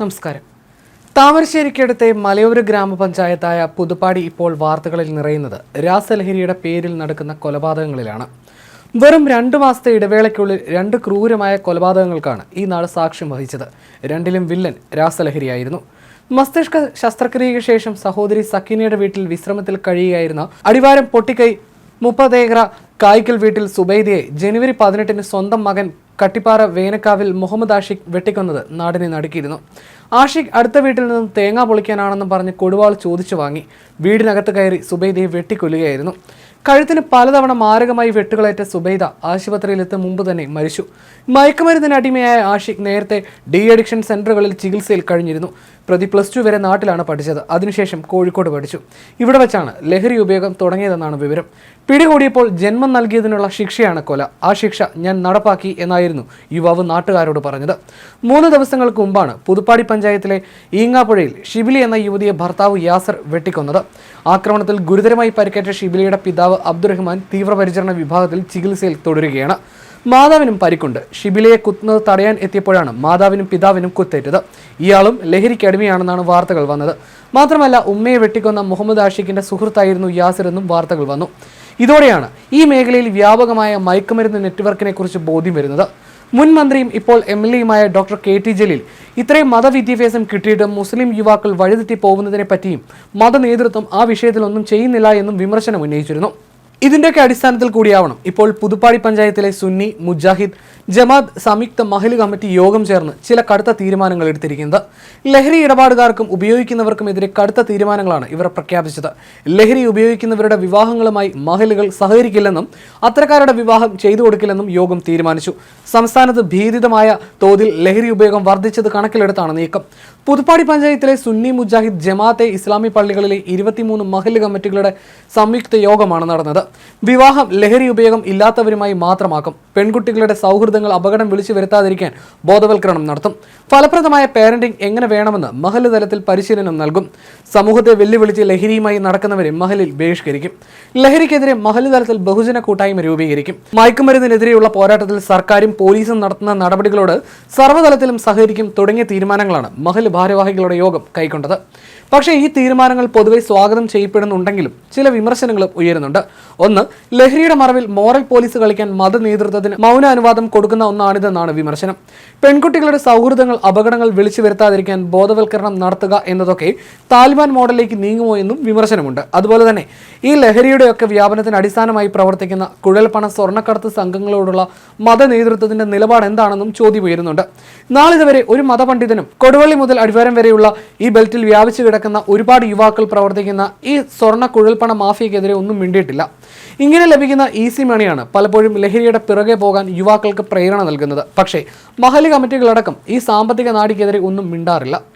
നമസ്കാരം. താമരശ്ശേരിക്കടുത്തെ മലയോര ഗ്രാമപഞ്ചായത്തായ പുതുപ്പാടി ഇപ്പോൾ വാർത്തകളിൽ നിറയുന്നത്. രാസലഹരിയുടെ പേരിൽ നടക്കുന്ന കൊലപാതകങ്ങളിലാണ്. വെറും രണ്ടു മാസത്തെ ഇടവേളയ്ക്കുള്ളിൽ രണ്ട് ക്രൂരമായ കൊലപാതകങ്ങൾക്കാണ് ഈ നാട് സാക്ഷ്യം വഹിച്ചത്. രണ്ടിലും വില്ലൻ രാസലഹരിയായിരുന്നു. മസ്തിഷ്ക ശസ്ത്രക്രിയയ്ക്ക് ശേഷം സഹോദരി സക്കീനയുടെ വീട്ടിൽ വിശ്രമത്തിൽ കഴിയുകയായിരുന്ന അടിവാരം പൊട്ടിക്കൈ മുപ്പതേക്കറ കായ്ക്കൽ വീട്ടിൽ സുബൈദിയെ ജനുവരി പതിനെട്ടിന് സ്വന്തം മകൻ കട്ടിപ്പാറ വേനക്കാവിൽ മുഹമ്മദ് ആഷിഖ് വെട്ടിക്കൊന്നത് നാടിനെ നടുക്കിയിരുന്നു. ആഷിഖ് അടുത്ത വീട്ടിൽ നിന്നും തേങ്ങ പൊളിക്കാനാണെന്നും പറഞ്ഞ് കൊടുവാൾ ചോദിച്ചു വാങ്ങി. വീടിനകത്ത് കയറി സുബൈദയെ വെട്ടിക്കൊല്ലുകയായിരുന്നു. കഴുത്തിന് പലതവണ മാരകമായി വെട്ടുകളേറ്റ സുബൈദ ആശുപത്രിയിലെത്തും മുമ്പ് തന്നെ മരിച്ചു. മയക്കുമരുന്നിന് അടിമയായ ആഷിഖ് നേരത്തെ ഡി അഡിക്ഷൻ സെന്ററുകളിൽ ചികിത്സയിൽ കഴിഞ്ഞിരുന്നു. പ്രതി പ്ലസ് ടു വരെ നാട്ടിലാണ് പഠിച്ചത്. അതിനുശേഷം കോഴിക്കോട് പഠിച്ചു. ഇവിടെ വെച്ചാണ് ലഹരി ഉപയോഗം തുടങ്ങിയതെന്നാണ് വിവരം. പിടികൂടിയപ്പോൾ ജന്മം നൽകിയതിനുള്ള ശിക്ഷയാണ് കൊല. ആ ശിക്ഷ ഞാൻ നടപ്പാക്കി എന്നായിരുന്നു യുവാവ് നാട്ടുകാരോട് പറഞ്ഞത്. മൂന്ന് ദിവസങ്ങൾക്ക് മുമ്പാണ് പുതുപ്പാടി പഞ്ചായത്തിലെ ഈങ്ങാപ്പുഴയിൽ ഷിബിലി എന്ന യുവതിയെ ഭർത്താവ് യാസർ വെട്ടിക്കൊന്നത്. ആക്രമണത്തിൽ ഗുരുതരമായി പരിക്കേറ്റ ഷിബിലിയുടെ പിതാവ് അബ്ദുറഹ്മാൻ തീവ്രപരിചരണ വിഭാഗത്തിൽ ചികിത്സയിൽ തുടരുകയാണ്. മാതാവിനും പരിക്കുണ്ട്. ഷിബിലയെ കുത്തുന്നത് തടയാൻ എത്തിയപ്പോഴാണ് മാതാവിനും പിതാവിനും കുത്തേറ്റത്. ഇയാളും ലഹരിക്ക് അടിമയാണെന്നാണ് വാർത്തകൾ വന്നത്. മാത്രമല്ല ഉമ്മയെ വെട്ടിക്കൊന്ന മുഹമ്മദ് ആഷിഖിന്റെ സുഹൃത്തായിരുന്നു യാസിർ എന്നും വാർത്തകൾ വന്നു. ഇതോടെയാണ് ഈ മേഖലയിൽ വ്യാപകമായ മയക്കുമരുന്ന് നെറ്റ്വർക്കിനെ കുറിച്ച് ബോധ്യം വരുന്നത്. മുൻ മന്ത്രിയും ഇപ്പോൾ എം എൽ എയുമായ ഡോക്ടർ കെ ടി ജലീൽ ഇത്രയും മതവിദ്യാഭ്യാസം കിട്ടിയിട്ടും മുസ്ലിം യുവാക്കൾ വഴിതെറ്റി പോകുന്നതിനെ പറ്റിയും മത നേതൃത്വം ആ വിഷയത്തിലൊന്നും ചെയ്യുന്നില്ല എന്നും വിമർശനം ഉന്നയിച്ചിരുന്നു. ഇതിന്റെയൊക്കെ അടിസ്ഥാനത്തിൽ കൂടിയാവണം. ഇപ്പോൾ പുതുപ്പാടി പഞ്ചായത്തിലെ സുന്നി മുജാഹിദ് ജമാഅത്ത് സംയുക്ത മഹൽ കമ്മിറ്റി യോഗം ചേർന്ന് ചില കടുത്ത തീരുമാനങ്ങൾ എടുത്തിരിക്കുന്നത്. ലഹരി ഇടപാടുകാർക്കും ഉപയോഗിക്കുന്നവർക്കുമെതിരെ കടുത്ത തീരുമാനങ്ങളാണ് ഇവർ പ്രഖ്യാപിച്ചത്. ലഹരി ഉപയോഗിക്കുന്നവരുടെ വിവാഹങ്ങളുമായി മഹലുകൾ സഹകരിക്കില്ലെന്നും അത്തരക്കാരുടെ വിവാഹം ചെയ്തു കൊടുക്കില്ലെന്നും യോഗം തീരുമാനിച്ചു. സംസ്ഥാനത്ത് ഭീതിതമായ തോതിൽ ലഹരി ഉപയോഗം വർദ്ധിച്ചത് കണക്കിലെടുത്താണ് നീക്കം. പുതുപ്പാടി പഞ്ചായത്തിലെ സുന്നി മുജാഹിദ് ജമാഅത്തെ ഇസ്ലാമി പള്ളികളിലെ ഇരുപത്തിമൂന്ന് മഹൽ കമ്മിറ്റികളുടെ സംയുക്ത യോഗമാണ് നടന്നത്. വിവാഹം ലഹരി ഉപയോഗം ഇല്ലാത്തവരുമായി മാത്രമാക്കും. പെൺകുട്ടികളുടെ സൗഹൃദങ്ങൾ അപകടം വിളിച്ചു വരുത്താതിരിക്കാൻ ബോധവൽക്കരണം നടത്തും. ഫലപ്രദമായ പാരന്റിംഗ് എങ്ങനെ വേണമെന്ന് മഹൽ തലത്തിൽ പരിശീലനം നൽകും. സമൂഹത്തെ വെല്ലുവിളിച്ച് ലഹരിയുമായി നടക്കുന്നവരെ മഹലിൽ ബഹിഷ്കരിക്കും. ലഹരിക്കെതിരെ മഹൽ തലത്തിൽ ബഹുജന കൂട്ടായ്മ രൂപീകരിക്കും. മയക്കുമരുന്നിനെതിരെയുള്ള പോരാട്ടത്തിൽ സർക്കാരും പോലീസും നടത്തുന്ന നടപടികളോട് സർവതലത്തിലും സഹകരിക്കും തുടങ്ങിയ തീരുമാനങ്ങളാണ് മഹൽ ഭാരവാഹികളുടെ യോഗം കൈക്കൊണ്ടത്. പക്ഷേ ഈ തീരുമാനങ്ങൾ പൊതുവെ സ്വാഗതം ചെയ്യപ്പെടുന്നുണ്ടെങ്കിലും ചില വിമർശനങ്ങളും ഉയരുന്നുണ്ട്. ഒന്ന് ലഹരിയുടെ മറവിൽ മോറൽ പോലീസ് കളിക്കാൻ മത നേതൃത്വത്തിന് മൗന അനുവാദം കൊടുക്കുന്ന ഒന്നാണിതെന്നാണ് വിമർശനം. പെൺകുട്ടികളുടെ സൗഹൃദങ്ങൾ അപകടങ്ങൾ വിളിച്ചു വരുത്താതിരിക്കാൻ ബോധവൽക്കരണം നടത്തുക എന്നതൊക്കെ താലിബാൻ മോഡലിലേക്ക് നീങ്ങുമോ എന്നും വിമർശനമുണ്ട്. അതുപോലെ തന്നെ ഈ ലഹരിയുടെയൊക്കെ വ്യാപനത്തിന് അടിസ്ഥാനമായി പ്രവർത്തിക്കുന്ന കുഴൽപ്പണ സ്വർണക്കടത്ത് സംഘങ്ങളോടുള്ള മത നേതൃത്വത്തിന്റെ നിലപാട് എന്താണെന്നും ചോദ്യം ഉയരുന്നുണ്ട്. നാളിതുവരെ ഒരു മതപണ്ഡിതനും കൊടുവള്ളി മുതൽ അടിവാരം വരെയുള്ള ഈ ബെൽറ്റിൽ വ്യാപിച്ചു കിടക്കുന്ന ഒരുപാട് യുവാക്കൾ പ്രവർത്തിക്കുന്ന ഈ സ്വർണ കുഴൽപ്പണ മാഫിയക്കെതിരെ ഒന്നും മിണ്ടിയിട്ടില്ല. ഇങ്ങനെ ലഭിക്കുന്ന ഈസി മണിയാണ് പലപ്പോഴും ലഹരിയുടെ പിറകെ പോകാൻ യുവാക്കൾക്ക് പ്രേരണ നൽകുന്നത്. പക്ഷേ മഹൽ കമ്മിറ്റികളടക്കം ഈ സാമ്പത്തിക നാടിക്കെതിരെ ഒന്നും മിണ്ടാറില്ല.